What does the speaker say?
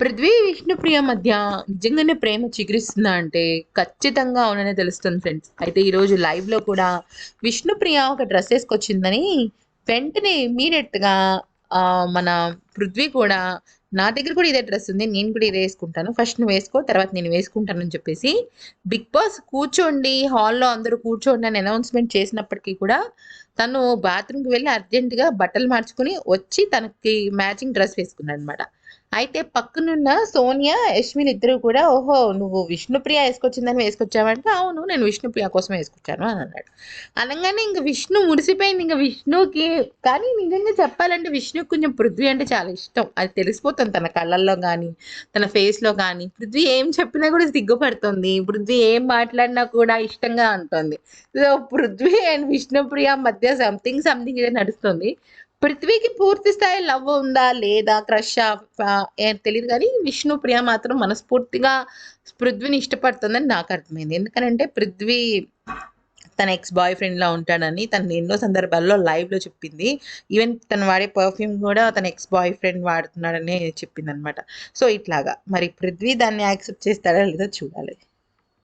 పృథ్వీ విష్ణుప్రియ మధ్య నిజంగానే ప్రేమ చిగురిస్తుందా అంటే ఖచ్చితంగా అవుననే తెలుస్తుంది ఫ్రెండ్స్ అయితే ఈరోజు లైవ్లో కూడా విష్ణుప్రియ ఒక డ్రెస్ వేసుకొచ్చిందని వెంటనే ఇమీడియట్గా మన పృథ్వీ కూడా నా దగ్గర కూడా ఇదే డ్రెస్ ఉంది నేను కూడా ఇదే వేసుకుంటాను. ఫస్ట్ నువ్వు వేసుకో తర్వాత నేను వేసుకుంటానని చెప్పేసి బిగ్ బాస్ కూర్చోండి హాల్లో అందరూ కూర్చోండి అని అనౌన్స్మెంట్ చేసినప్పటికీ కూడా తను బాత్రూమ్కి వెళ్ళి అర్జెంటుగా బట్టలు మార్చుకుని వచ్చి తనకి మ్యాచింగ్ డ్రెస్ వేసుకున్నాడు అనమాట అయితే పక్కనున్న సోనియా యశ్విన్ ఇద్దరు కూడా ఓహో నువ్వు విష్ణుప్రియ వేసుకొచ్చిందని వేసుకొచ్చావంటే అవును నేను విష్ణుప్రియ కోసం వేసుకొచ్చాను అని అన్నాడు. అనగానే ఇంక విష్ణు మురిసిపోయింది ఇంకా విష్ణుకి కానీ నిజంగా చెప్పాలంటే విష్ణుకి కొంచెం పృథ్వీ అంటే చాలా ఇష్టం. అది తెలిసిపోతుంది తన కళ్ళల్లో కానీ తన ఫేస్లో కానీ పృథ్వీ ఏం చెప్పినా కూడా సిగ్గుపడుతుంది. పృథ్వీ ఏం మాట్లాడినా కూడా ఇష్టంగా ఉంటుంది. సో పృథ్వీ అండ్ విష్ణుప్రియ మధ్య సంథింగ్ సంథింగ్ ఇదే నడుస్తుంది. పృథ్వీకి పూర్తి స్థాయి లవ్ ఉందా? లేదా? క్రష్ ఏం తెలియదు కానీ విష్ణుప్రియ మాత్రం మనస్ఫూర్తిగా పృథ్వీని ఇష్టపడుతుందని నాకు అర్థమైంది. ఎందుకంటే పృథ్వీ తన ఎక్స్ బాయ్ ఫ్రెండ్లా ఉంటాడని తను ఎన్నో సందర్భాల్లో లైవ్లో చెప్పింది. ఈవెన్ తను వాడే పర్ఫ్యూమ్ కూడా తన ఎక్స్ బాయ్ ఫ్రెండ్ వాడుతున్నాడని చెప్పింది అనమాట సో ఇట్లాగా. మరి పృథ్వీ దాన్ని యాక్సెప్ట్ చేస్తాడా లేదో చూడాలి.